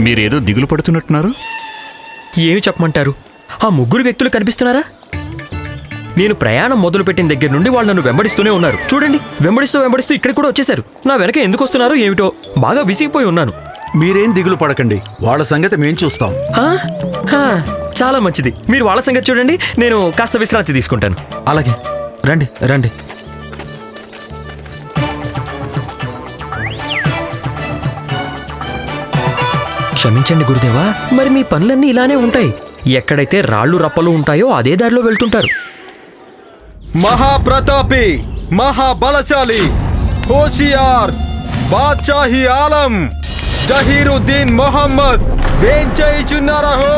మీరేదో దిగులు పడుతున్నట్టున్నారు? ఏమి చెప్పమంటారు? ఆ ముగ్గురు వ్యక్తులు కనిపిస్తున్నారా? నేను ప్రయాణం మొదలుపెట్టిన దగ్గర నుండి వాళ్ళు నన్ను వెంబడిస్తూనే ఉన్నారు. చూడండి వెంబడిస్తూ వెంబడిస్తూ ఇక్కడికి కూడా వచ్చేశారు. నా వెనక ఎందుకు వస్తున్నారో ఏమిటో బాగా విసిగిపోయి ఉన్నాను. మీరేం దిగులు పడకండి. వాళ్ళ సంగతి మేం చూస్తాం. ఆ? ఆ, చాలా మంచిది. మీరు వాళ్ళ సంగతి చూడండి నేను కాస్త విశ్రాంతి తీసుకుంటాను. అలాగే. రండి రండి. క్షమించండి గురుదేవా మరి మీ పనులన్నీ ఇలానే ఉంటాయి. ఎక్కడైతే రాళ్ళు రప్పలు ఉంటాయో అదే దారిలో వెళ్తుంటారు. మహాప్రతాపి మహాబలశాలి హోషియార్ బాద్షాహి ఆలం జహీరుద్దీన్ మొహమ్మద్ వేంచేయుచున్నారహో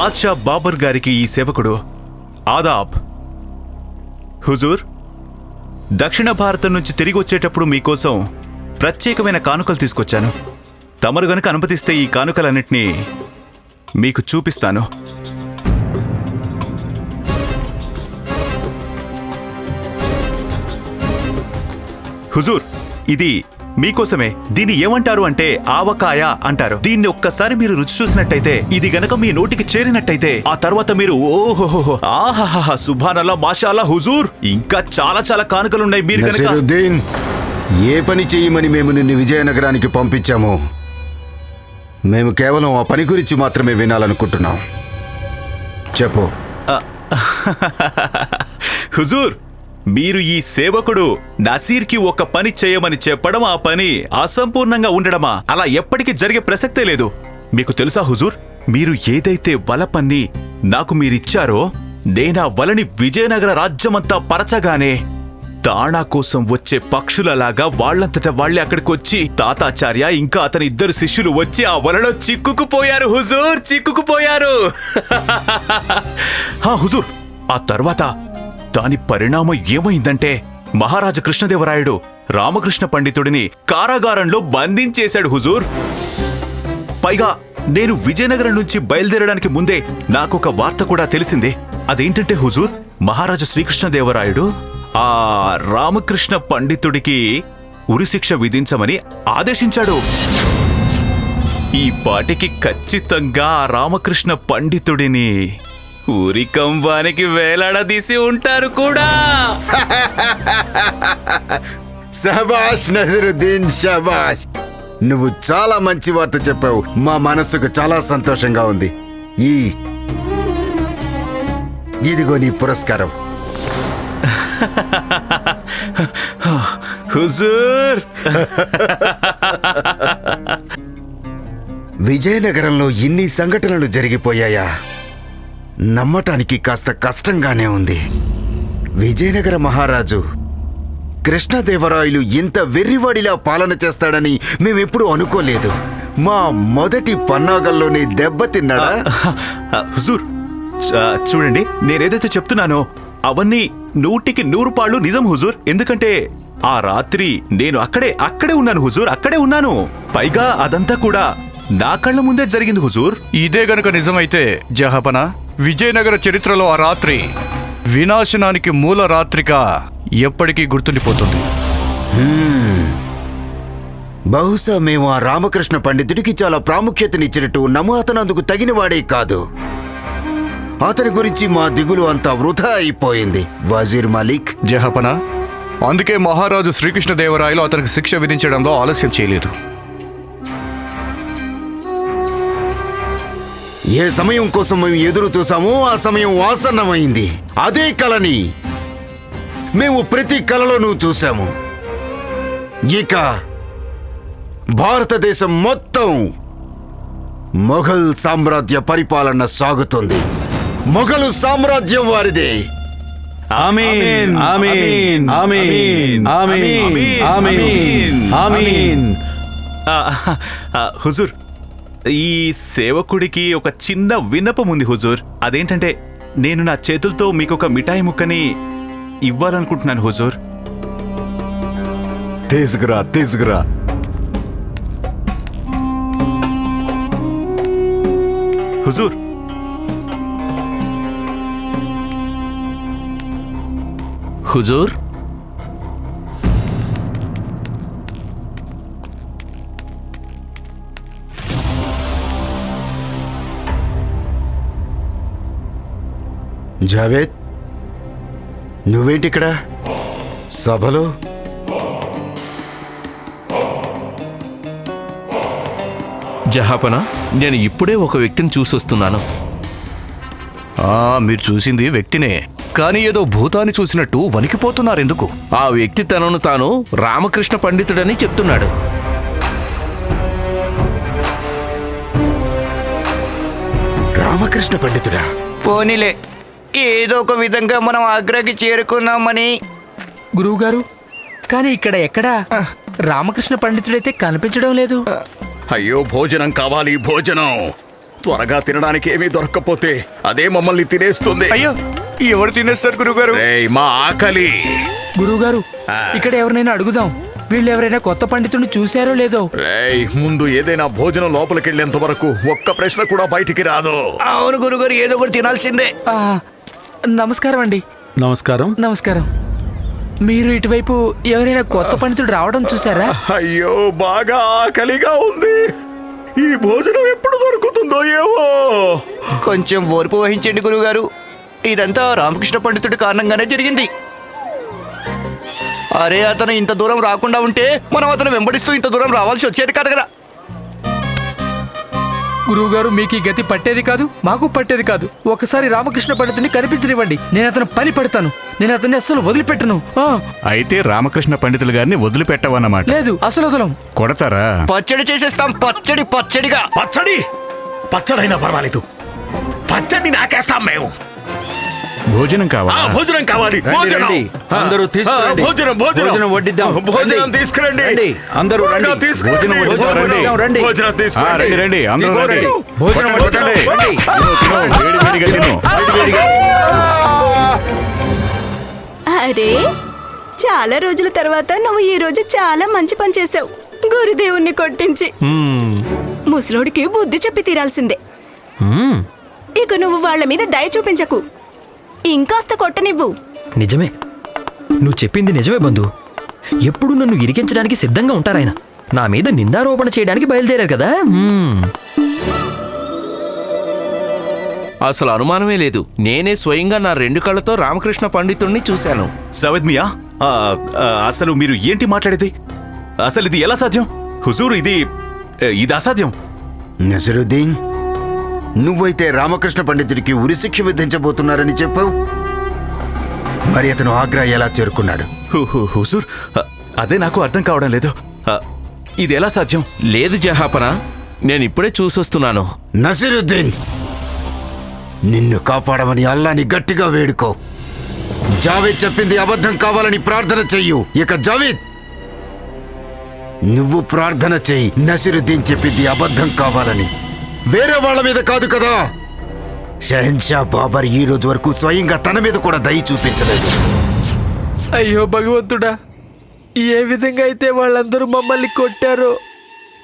బాద్షా బాబర్ గారికి ఈ సేవకుడు. ఆదాబ్. హుజూర్ దక్షిణ భారతం నుంచి తిరిగి వచ్చేటప్పుడు మీకోసం ప్రత్యేకమైన కానుకలు తీసుకొచ్చాను. తమరు గనుక అనుమతిస్తే ఈ కానుకలన్నింటినీ మీకు చూపిస్తాను. హుజూర్ ఇది మీకోసమే దీన్ని ఏమంటారు అంటే ఆవకాయ అంటారు దీన్ని ఒక్కసారి మీరు రుచి చూసినట్టయితే ఇది గనక మీ నోటికి చేరినట్టయితే ఆ తర్వాత మీరు ఓహోహో ఆహాహా సుభానల్లా మాషాల్లా హుజూర్ ఇంకా చాలా చాలా కానుకలున్నాయి మీరు నసీరుద్దీన్ ఏ పని చేయమని మేము నిన్ను విజయనగరానికి పంపించామో మేము కేవలం ఆ పని గురించి మాత్రమే వినాలనుకుంటున్నాం చెప్పు హుజూర్ మీరు ఈ సేవకుడు నసీర్కి ఒక పని చేయమని చెప్పడం ఆ పని అసంపూర్ణంగా ఉండడమా? అలా ఎప్పటికీ జరిగే ప్రసక్తే లేదు. మీకు తెలుసా హుజూర్? మీరు ఏదైతే వల పన్ని నాకు మీరిచ్చారో నేనా వలని విజయనగర రాజ్యమంతా పరచగానే దాణా కోసం వచ్చే పక్షులలాగా వాళ్ళంతట వాళ్ళే అక్కడికి వచ్చి తాతాచార్య ఇంకా అతని ఇద్దరు శిష్యులు వచ్చి ఆ వలలో చిక్కుకుపోయారు హుజూర్! చిక్కుకుపోయారు! హా హుజూర్! ఆ తర్వాత దాని పరిణామం ఏమైందంటే మహారాజ కృష్ణదేవరాయుడు రామకృష్ణ పండితుడిని కారాగారంలో బంధించేశాడు హుజూర్. పైగా నేను విజయనగరం నుంచి బయలుదేరడానికి ముందే నాకొక వార్త కూడా తెలిసింది. అదేంటంటే హుజూర్ మహారాజు శ్రీకృష్ణదేవరాయుడు ఆ రామకృష్ణ పండితుడికి ఉరిశిక్ష విధించమని ఆదేశించాడు. ఈ పాటికి ఖచ్చితంగా రామకృష్ణ పండితుడిని ఉరికంబానికి వేలాడదీసి ఉంటారు కూడా. శబాష్ నజరుద్దీన్ శబాష్ నువ్వు చాలా మంచి వార్త చెప్పావు. మా మనసుకు చాలా సంతోషంగా ఉంది. ఈ ఇదిగో నీ పురస్కారం. హుజూర్. విజయనగరంలో ఇన్ని సంఘటనలు జరిగిపోయాయా? నమ్మటానికి కాస్త కష్టంగానే ఉంది. విజయనగర మహారాజు కృష్ణదేవరాయలు ఇంత వెర్రివాడిలా పాలన చేస్తాడని మేమెప్పుడు అనుకోలేదు. మా మొదటి పన్నాగల్లోనే దెబ్బతిన్నాడా హుజూర్ చూడండి నేనేదైతే చెప్తున్నానో అవన్నీ నూటికి నూరు పాళ్ళు నిజం హుజూర్. ఎందుకంటే ఆ రాత్రి నేను అక్కడే అక్కడే ఉన్నాను హుజూర్ అక్కడే ఉన్నాను. పైగా అదంతా కూడా నా కళ్ళ ముందే జరిగింది హుజూర్. ఇదే గనుక నిజమైతే జహపన? విజయనగర చరిత్రలో ఆ రాత్రి వినాశనానికి మూల రాత్రిగా ఎప్పటికీ గుర్తుండిపోతుంది. బహుశా మేము ఆ రామకృష్ణ పండితుడికి చాలా ప్రాముఖ్యతనిచ్చినట్టు ఉన్నాము అతను అందుకు తగినవాడే కాదు. అతని గురించి మా దిగులు అంతా వృధా అయిపోయింది వజీర్ మలిక్. జహపన అందుకే మహారాజు శ్రీకృష్ణదేవరాయలు అతనికి శిక్ష విధించడంలో ఆలస్యం చేయలేదు. ఏ సమయం కోసం మేము ఎదురు చూసామో ఆ సమయం ఆసన్నమైంది అదే కలని మేము ప్రతి కలలోనూ చూసాము ఇక భారతదేశం మొత్తం మొఘల్ సామ్రాజ్య పరిపాలన సాగుతుంది మొఘలు సామ్రాజ్యం వారిదే ఆమీన్ ఆమీన్ ఆమీన్ ఆమీన్ ఆమీన్ ఆమీన్ ఆ, ఆ, హుజూర్ ఈ సేవకుడికి ఒక చిన్న విన్నపం ఉంది హుజూర్. అదేంటంటే నేను నా చేతులతో మీకు ఒక మిఠాయి ముక్కని ఇవ్వాలనుకుంటున్నాను హుజూర్. తీసుకురా తీసుకురా. హుజూర్. హుజూర్? జావేద్ నువ్వేంటిక్కడ సభలో? జహాపన నేను ఇప్పుడే ఒక వ్యక్తిని చూసొస్తున్నాను. ఆ మీరు చూసింది వ్యక్తినే. కానీ ఏదో భూతాన్ని చూసినట్టు వణికిపోతున్నారెందుకు? ఆ వ్యక్తి తనను తాను రామకృష్ణ పండితుడని చెప్తున్నాడు. రామకృష్ణ పండితుడా? పోనీలే. ఏదో ఒక విధంగా మనం ఆగ్రాకి చేరుకున్నామని. గురువుగారు కానీ ఇక్కడ ఎక్కడా? రామకృష్ణ పండితుడైతే కనిపించడం లేదు. అయ్యో భోజనం కావాలి భోజనం. త్వరగా తినడానికి ఏమీ దొరక్కపోతే అదే మమ్మల్ని తినేస్తుంది. అయ్యో ఎవరు తినేస్తారు గురుగారు మా ఆకలి. గురువుగారు ఇక్కడ ఎవరినైనా అడుగుదాం. వీళ్ళు ఎవరైనా కొత్త పండితుడిని చూశారో లేదో? ముందు ఏదైనా భోజనం లోపలికి వెళ్ళేంత వరకు ఒక్క ప్రశ్న కూడా బయటికి రాదు. అవును గురుగారు ఏదో ఒకటి తినాల్సిందే. ఆ, నమస్కారం అండి. నమస్కారం. నమస్కారం. మీరు ఇటువైపు ఎవరైనా కొత్త పండితుడు రావడం చూసారా? అయ్యో బాగా ఆకలిగా ఉంది. ఈ భోజనం ఎప్పుడు దొరుకుతుందో ఏమో. కొంచెం ఓర్పు వహించండి గురుగారు ఇదంతా రామకృష్ణ పండితుడి కారణంగానే జరిగింది. అరే అతను ఇంత దూరం రాకుండా ఉంటే మనం అతను వెంబడిస్తూ ఇంత దూరం రావాల్సి వచ్చేది కాదు కదా. గురువుగారు మీకు ఈ గతి పట్టేది కాదు? మాకు పట్టేది కాదు. ఒకసారి రామకృష్ణ పండితుని కనిపించనివ్వండి. నేను అతను పని పడతాను. నేను అతన్ని అస్సలు వదిలిపెట్టను. ఆ, అయితే రామకృష్ణ పండితులు గారిని వదిలిపెట్టవన్నమాట. లేదు అసలు వదలం. కొడతారా? పచ్చడి చేసేస్తాం పచ్చడి పచ్చడిగా. పచ్చడి? పచ్చడైనా పర్వాలేదు. పచ్చడి నాకేస్తాం మేము. భోజనం కావాలా? భోజనం కావాలి. భోజనం. అందరూ తీసుకురండి. భోజనం భోజనం. భోజనం వడ్డిద్దాం. భోజనం రండి. తీసుకురండి. రండి. అందరూ రండి. తీసుకురండి. భోజనం రండి. భోజనం తీసుకురండి. రండి. రండి అందరూ రండి. భోజనం తిను, వేడి వేడిగా తిను. అరే చాలా రోజుల తర్వాత నువ్వు ఈ రోజు చాలా మంచి పని చేసావు గురుదేవుణ్ణి కొట్టించి. ముసలోడికి బుద్ధి చెప్పి తీరాల్సిందే. ఇక నువ్వు వాళ్ళ మీద దయ చూపించకు. ఇంకాస్త కొట్టనివ్వు. నిజమే. నువ్వు చెప్పింది నిజమే బంధు. ఎప్పుడు నన్ను ఇరికించడానికి సిద్ధంగా ఉంటారాయన? నా మీద నిందారోపణ చేయడానికి బయలుదేరారు కదా. అసలు అనుమానమే లేదు. నేనే స్వయంగా నా రెండు కళ్ళతో రామకృష్ణ పండితుణ్ణి చూశాను. సవద్ మియా ఆ, ఆ, అసలు మీరు ఏంటి మాట్లాడేది? అసలు ఇది ఎలా సాధ్యం? హుజూర్ ఇది ఇది అసాధ్యం? నజరుద్దీన్ నువ్వైతే రామకృష్ణ పండితుడికి ఉరిశిక్ష విధించబోతున్నారని చెప్పావు? మరి అతను ఆగ్రా ఎలా చేరుకున్నాడు? హు- హు- హుజూర్ ఆ, అదే నాకు అర్థం కావడం లేదు. ఇది ఎలా సాధ్యం? లేదు జహాపన నేను ఇప్పుడే చూసొస్తున్నాను. నసిరుద్దీన్ నిన్ను కాపాడమని అల్లాని గట్టిగా వేడుకో. జావేద్ చెప్పింది అబద్ధం కావాలని ప్రార్థన చెయ్యు. ఇక జావేద్ నువ్వు ప్రార్థన చెయ్యి నసిరుద్దీన్ చెప్పింది అబద్ధం కావాలని. వేరే వాళ్ళ మీద కాదు కదా. షహన్షా బాబర్ ఈ రోజు వరకు స్వయంగా తన మీద కూడా దయ చూపించలేదు. అయ్యో భగవంతుడా ఏ విధంగా అయితే వాళ్ళందరూ మమ్మల్ని కొట్టారో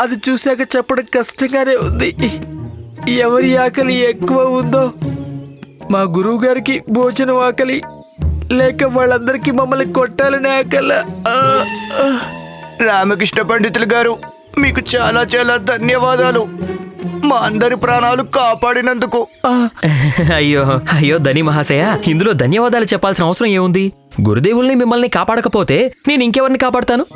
అది చూశాక చెప్పడం కష్టంగానే ఉంది. ఎవరి ఆకలి ఎక్కువ ఉందో మా గురువు గారికి భోజనం ఆకలి లేక వాళ్ళందరికీ మమ్మల్ని కొట్టాలని ఆకలి. రామకృష్ణ పండితులు గారు మీకు చాలా చాలా ధన్యవాదాలు. మా అందరి ప్రాణాలు కాపాడినందుకు. అయ్యో అయ్యో ధని మహాశయ ఇందులో ధన్యవాదాలు చెప్పాల్సిన అవసరం ఏముంది? గురుదేవుల్ని మిమ్మల్ని కాపాడకపోతే నేను ఇంకెవరిని కాపాడతాను?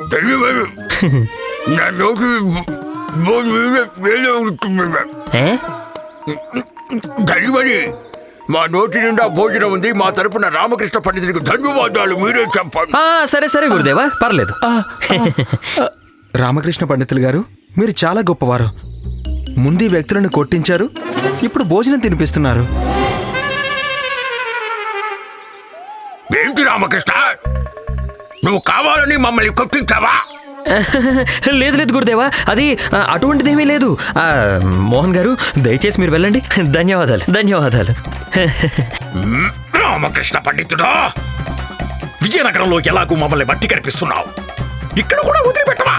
మా నోటి నిండా భోజనం ఉంది మా తరపున రామకృష్ణ పండితుడికి ధన్యవాదాలు మీరే చెప్పండి. ఆ, సరే సరే గురుదేవా పర్లేదు. రామకృష్ణ పండితులు గారు మీరు చాలా గొప్పవారు. ముందు వ్యక్తులను కొట్టించారు. ఇప్పుడు భోజనం తినిపిస్తున్నారు. ఏంటి రామకృష్ణ? నువ్వు కావాలని మమ్మల్ని కొట్టించావా? లేదు లేదు గురుదేవా అది అటువంటిదేమీ లేదు. ఆ, మోహన్ గారు దయచేసి మీరు వెళ్ళండి. ధన్యవాదాలు ధన్యవాదాలు. రామకృష్ణ పండితుడా విజయనగరంలో ఎలాగూ మమ్మల్ని బట్టి కనిపిస్తున్నావు ఇక్కడ కూడా వదిలిపెట్టవా?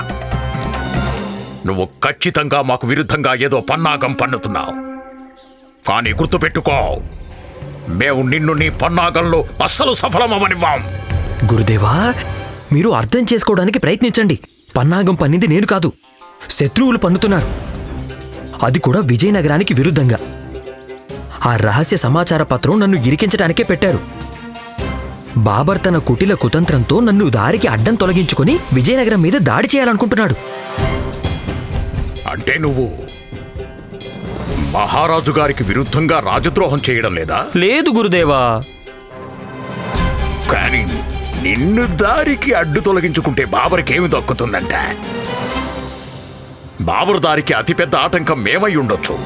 నువ్వు ఖచ్చితంగా మాకు విరుద్ధంగా ఏదో పన్నాగం పన్నుతున్నావు. కానీ గుర్తుపెట్టుకో మేము నిన్ను నీ పన్నాగంలో అస్సలు సఫలమవనివ్వాం గురుదేవా మీరు అర్థం చేసుకోవడానికి ప్రయత్నించండి. పన్నాగం పన్నింది నేను కాదు శత్రువులు పన్నుతున్నారు. అది కూడా విజయనగరానికి విరుద్ధంగా. ఆ రహస్య సమాచార పత్రం నన్ను ఇరికించడానికే పెట్టారు. బాబర్ తన కుటిల కుతంత్రంతో నన్ను దారికి అడ్డం తొలగించుకుని విజయనగరం మీద దాడి చేయాలనుకుంటున్నాడు. అంటే నువ్వు మహారాజు గారికి విరుద్ధంగా రాజద్రోహం చేయడం లేదా? లేదు గురుదేవా. కానీ నిన్ను దారికి అడ్డు తొలగించుకుంటే బాబర్కి ఏమి దక్కుతుందంట? బాబర్ దారికి అతిపెద్ద ఆటంకం మేమై ఉండొచ్చు.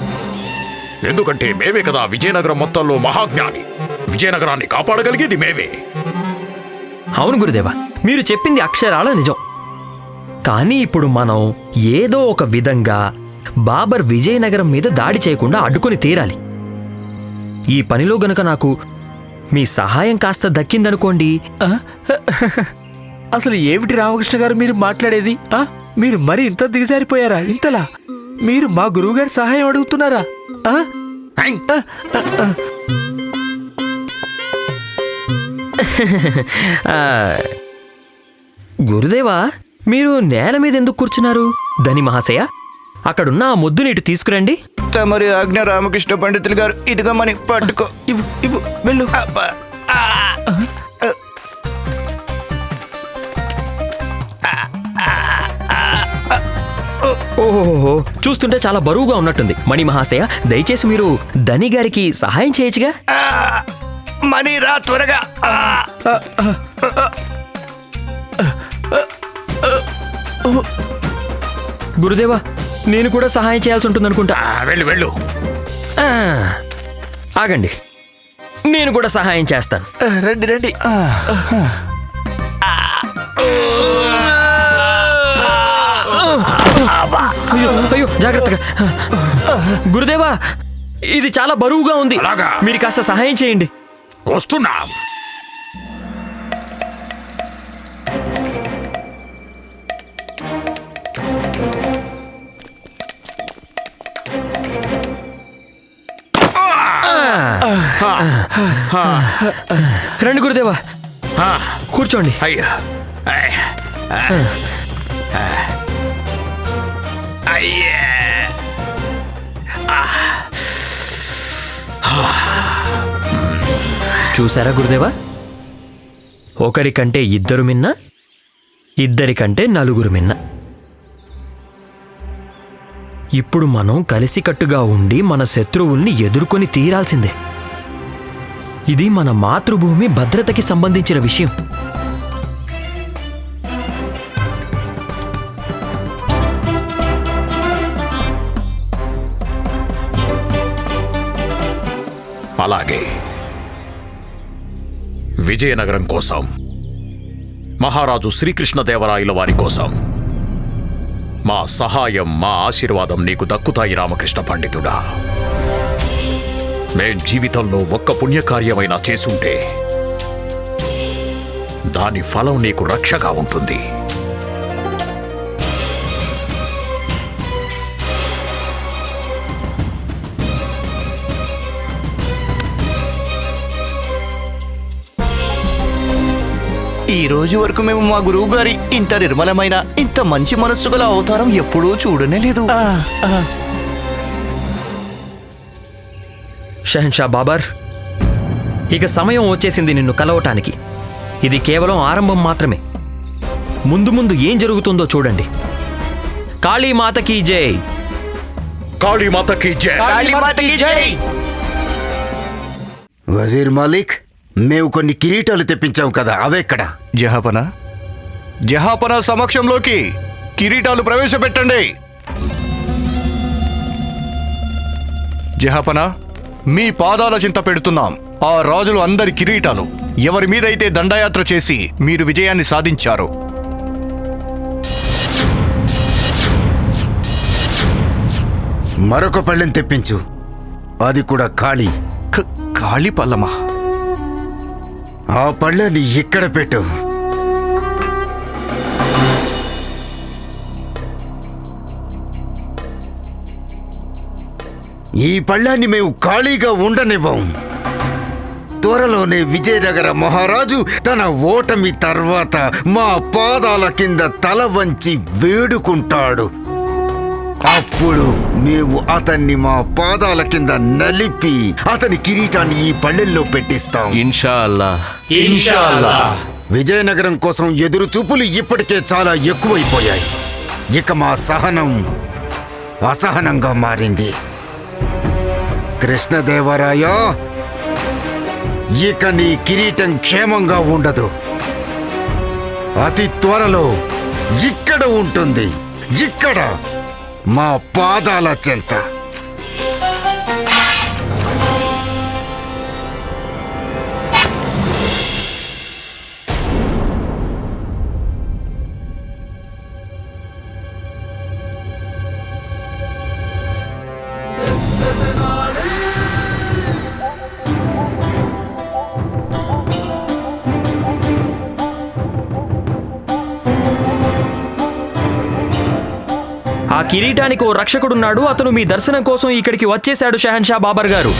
ఎందుకంటే మేమే కదా విజయనగరం మొత్తంలో మహాజ్ఞాని. విజయనగరాన్ని కాపాడగలిగేది మేమే. అవును గురుదేవా. మీరు చెప్పింది అక్షరాల నిజం. కానీ ఇప్పుడు మనం ఏదో ఒక విధంగా బాబర్ విజయనగరం మీద దాడి చేయకుండా అడ్డుకొని తీరాలి. ఈ పనిలో గనుక నాకు మీ సహాయం కాస్త దక్కిందనుకోండి? అసలు ఏమిటి రామకృష్ణ గారు మీరు మాట్లాడేది? మీరు మరి ఇంత దిగజారిపోయారా? ఇంతలా? మీరు మా గురువుగారి సహాయం అడుగుతున్నారా? గురుదేవా? మీరు నేల మీద ఎందుకు కూర్చున్నారు ధని మహాశయ అక్కడున్న ఆ ముద్దు నీటి తీసుకురండి తమరి ఆజ్ఞ రామకృష్ణ పండితులు గారు ఇదిగా మని పట్టుకో ఇవ్వు ఇవ్వు వెళ్ళు అబ్బా. ఆ. ఓహోహో చూస్తుంటే చాలా బరువుగా ఉన్నట్టుంది మణి మహాశయ దయచేసి మీరు ధని గారికి సహాయం చేయొచ్చుగా. మనీ రా త్వరగా ఆ. గురుదేవా నేను కూడా సహాయం చేయాల్సి ఉంటుందనుకుంటా. ఆ, వెళ్ళు వెళ్ళు. ఆ, ఆగండి. నేను కూడా సహాయం చేస్తాను. రండి రండి. అయ్యో అయ్యో జాగ్రత్తగా. గురుదేవా ఇది చాలా బరువుగా ఉంది. అలాగా? మీరు కాస్త సహాయం చేయండి. వస్తున్నా. రండి గురుదేవా. కూర్చోండి. అయ్యా. అయ్యా. చూసారా గురుదేవా? ఒకరికంటే ఇద్దరు మిన్న ఇద్దరికంటే నలుగురు మిన్న. ఇప్పుడు మనం కలిసికట్టుగా ఉండి మన శత్రువుల్ని ఎదుర్కొని తీరాల్సిందే. ఇది మన మాతృభూమి భద్రతకి సంబంధించిన విషయం. అలాగే. విజయనగరం కోసం. మహారాజు శ్రీకృష్ణదేవరాయల వారి కోసం. మా సహాయం మా ఆశీర్వాదం నీకు దక్కుతాయి రామకృష్ణ పండితుడా. మేం జీవితంలో ఒక్క పుణ్యకార్యమైనా చేసుంటే దాని ఫలం నీకు రక్షగా ఉంటుంది. ఈ రోజు వరకు మేము మా గురువు గారి ఇంత నిర్మలమైన ఇంత మంచి మనస్సు గల అవతారం ఎప్పుడూ చూడనే లేదు. షహన్షా బాబర్ ఇక సమయం వచ్చేసింది నిన్ను కలవటానికి. ఇది కేవలం ఆరంభం మాత్రమే. ముందు ముందు ఏం జరుగుతుందో చూడండి. కాళీమాతకి జై. కాళీమాతకి జయ కాళీమాతకి జై. వజీర్ మాలిక్ మేము కొన్ని కిరీటాలు తెప్పించాం కదా అవెక్కడ జహాపన? జహాపన సమక్షంలోకి కిరీటాలు ప్రవేశపెట్టండి. జహాపన? మీ పాదాల చింత పెడుతున్నాం. ఆ రాజులు అందరి కిరీటాలు. ఎవరి మీదైతే దండయాత్ర చేసి మీరు విజయాన్ని సాధించారు. మరొక పళ్ళెం తెప్పించు. అది కూడా ఖాళీ. కాళీ పల్లమా ఆ పళ్ళని ఇక్కడ పెట్టు. ఈ పళ్ళాన్ని మేము ఖాళీగా ఉండనివ్వం. త్వరలోనే విజయనగర మహారాజు తన ఓటమి తర్వాత మా పాదాల కింద తల వంచి వేడుకుంటాడు. అప్పుడు మేము అతన్ని మా పాదాల కింద నలిపి అతని కిరీటాన్ని ఈ పళ్ళెల్లో పెట్టిస్తాం. ఇన్షా అల్లా విజయనగరం కోసం ఎదురు చూపులు ఇప్పటికే చాలా ఎక్కువైపోయాయి. ఇక మా సహనం అసహనంగా మారింది. కృష్ణదేవరాయ ఇక నీ కిరీటం క్షేమంగా ఉండదు. అతి త్వరలో ఇక్కడ ఉంటుంది. ఇక్కడ మా పాదాల చెంత. ఆ కిరీటానికి ఓ రక్షకుడున్నాడు. అతను మీ దర్శనం కోసం ఇక్కడికి వచ్చేశాడు షహన్షా బాబర్ గారు.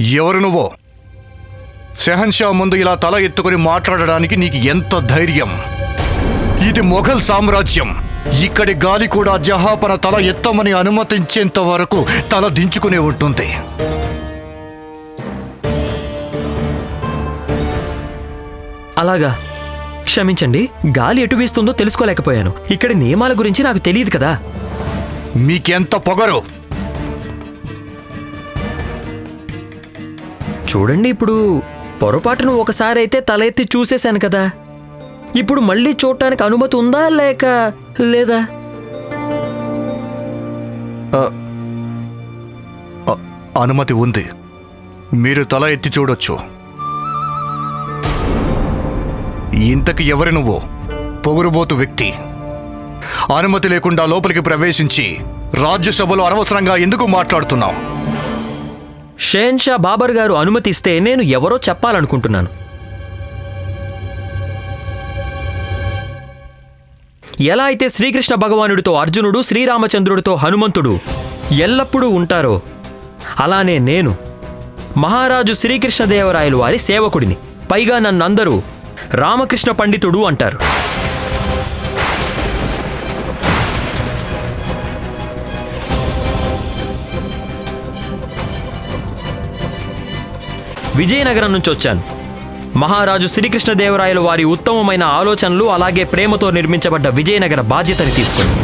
ఎవరు నువ్వు? షహన్షా ముందు ఇలా తల ఎత్తుకుని మాట్లాడడానికి నీకు ఎంత ధైర్యం? ఇది మొఘల్ సామ్రాజ్యం. ఇక్కడి గాలి కూడా జహాపన తల ఎత్తమని అనుమతించేంత వరకు తల దించుకునే ఉంటుంది. అలాగా. క్షమించండి గాలి ఎటు వీస్తుందో తెలుసుకోలేకపోయాను. ఇక్కడి నియమాల గురించి నాకు తెలియదు కదా. మీకెంత పొగరు? చూడండి ఇప్పుడు పొరపాటును ఒకసారి అయితే తల ఎత్తి చూసేశాను కదా. ఇప్పుడు మళ్ళీ చూడటానికి అనుమతి ఉందా లేక లేదా? అనుమతి ఉంది. మీరు తల ఎత్తి చూడొచ్చు. ఇంతకు ఎవరు నువ్వు? పొగురుబోతు వ్యక్తి. అనుమతి లేకుండా లోపలికి ప్రవేశించి రాజ్యసభలో అనవసరంగా ఎందుకు మాట్లాడుతున్నావు? షేన్షా బాబర్ గారు అనుమతిస్తే నేను ఎవరో చెప్పాలనుకుంటున్నాను. ఎలా అయితే శ్రీకృష్ణ భగవానుడితో అర్జునుడు శ్రీరామచంద్రుడితో హనుమంతుడు ఎల్లప్పుడూ ఉంటారో అలానే నేను మహారాజు శ్రీకృష్ణదేవరాయలు వారి సేవకుడిని. పైగా నన్నందరూ రామకృష్ణ పండితుడు అంటారు. విజయనగరం నుంచి వచ్చాను. మహారాజు శ్రీకృష్ణదేవరాయలు వారి ఉత్తమమైన ఆలోచనలు అలాగే ప్రేమతో నిర్మించబడ్డ విజయనగర బాధ్యతని తీసుకుని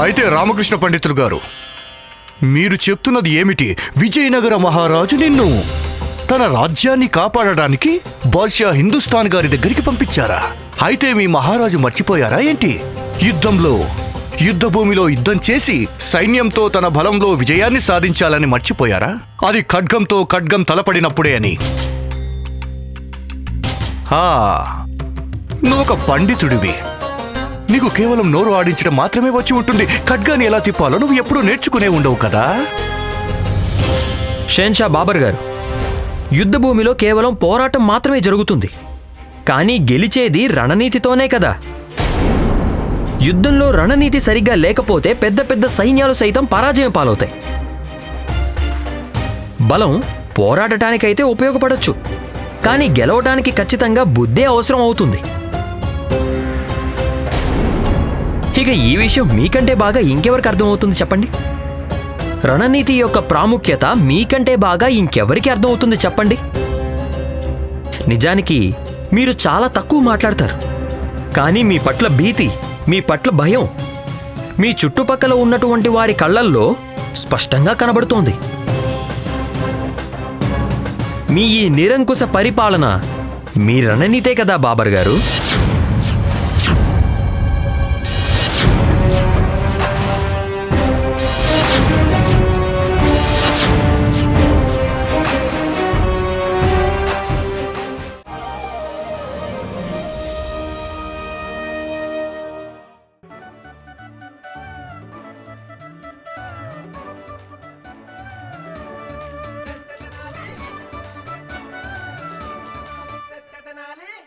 అయితే రామకృష్ణ పండితులు గారు మీరు చెప్తున్నది ఏమిటి? విజయనగర మహారాజు నిన్ను తన రాజ్యాన్ని కాపాడడానికి బాద్షా హిందుస్థాన్ గారి దగ్గరికి పంపించారా? అయితే మీ మహారాజు మర్చిపోయారా ఏంటి? యుద్ధంలో యుద్ధ భూమిలో యుద్ధం చేసి సైన్యంతో తన బలంలో విజయాన్ని సాధించాలని మర్చిపోయారా? అది ఖడ్గంతో ఖడ్గం తలపడినప్పుడే అని. హా నువ్వు ఒక పండితుడివి. నీకు కేవలం నోరు ఆడించడం మాత్రమే వచ్చి ఉంటుంది. ఖడ్గాని ఎలా తిప్పాలో నువ్వు ఎప్పుడూ నేర్చుకునే ఉండవు కదా? షేన్షా బాబర్ గారు యుద్ధభూమిలో కేవలం పోరాటం మాత్రమే జరుగుతుంది. కానీ గెలిచేది రణనీతితోనే కదా. యుద్ధంలో రణనీతి సరిగ్గా లేకపోతే పెద్ద పెద్ద సైన్యాలు సైతం పరాజయం పాలవుతాయి. బలం పోరాడటానికైతే ఉపయోగపడచ్చు. కానీ గెలవటానికి ఖచ్చితంగా బుద్ధే అవసరం అవుతుంది. ఇక ఈ విషయం మీకంటే బాగా ఇంకెవరికి అర్థమవుతుంది చెప్పండి? రణనీతి యొక్క ప్రాముఖ్యత మీకంటే బాగా ఇంకెవరికి అర్థమవుతుంది చెప్పండి? నిజానికి మీరు చాలా తక్కువ మాట్లాడతారు. కానీ మీ పట్ల భీతి మీ పట్ల భయం మీ చుట్టుపక్కల ఉన్నటువంటి వారి కళ్ళల్లో స్పష్టంగా కనబడుతోంది. మీ ఈ నిరంకుశ పరిపాలన మీ రణనీతే కదా బాబర్ గారు?